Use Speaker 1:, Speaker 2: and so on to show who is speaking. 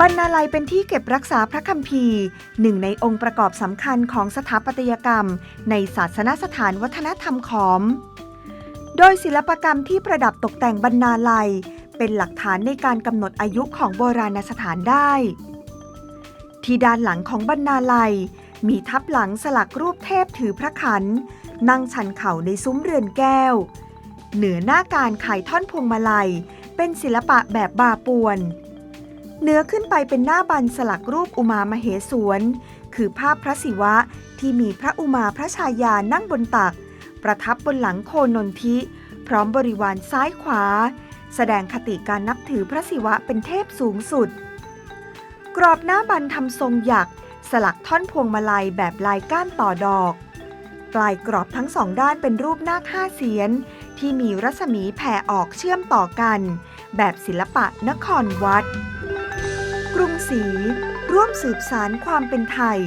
Speaker 1: บรรณาลัยเป็นที่เก็บรักษาพระคัมภีร์ หนึ่งในองค์ประกอบสำคัญของสถาปัตยกรรม ในศาสนสถานวัฒนธรรมขอม โดยศิลปกรรมที่ประดับตกแต่งบรรณาลัย เป็นหลักฐานในการกำหนดอายุของโบราณสถานได้ ที่ด้านหลังของบรรณาลัย มีทับหลังสลักรูปเทพถือพระขัน นั่งชันเข่าในซุ้มเรือนแก้ว เหนือหน้าการขายท่อนพวงมาลัย เป็นศิลปะแบบบาปวน เหนือขึ้นไปเป็นหน้าบันสลักรูปอุมามเหสวน คือภาพพระศิวะที่มีพระอุมาพระชายานั่งบนตัก ประทับบนหลังโคนนทิ พร้อมบริวารซ้ายขวา แสดงคติการนับถือพระศิวะเป็นเทพสูงสุด กรอบหน้าบันทำทรงหยัก สลักท่อนพวงมาลัยแบบลายก้านต่อดอก ปลายกรอบทั้งสองด้านเป็นรูปนาคห้าเสียน ที่มีรัศมีแผ่ออกเชื่อมต่อกัน แบบศิลปะนครวัด ศรี ร่วมสืบสารความเป็นไทย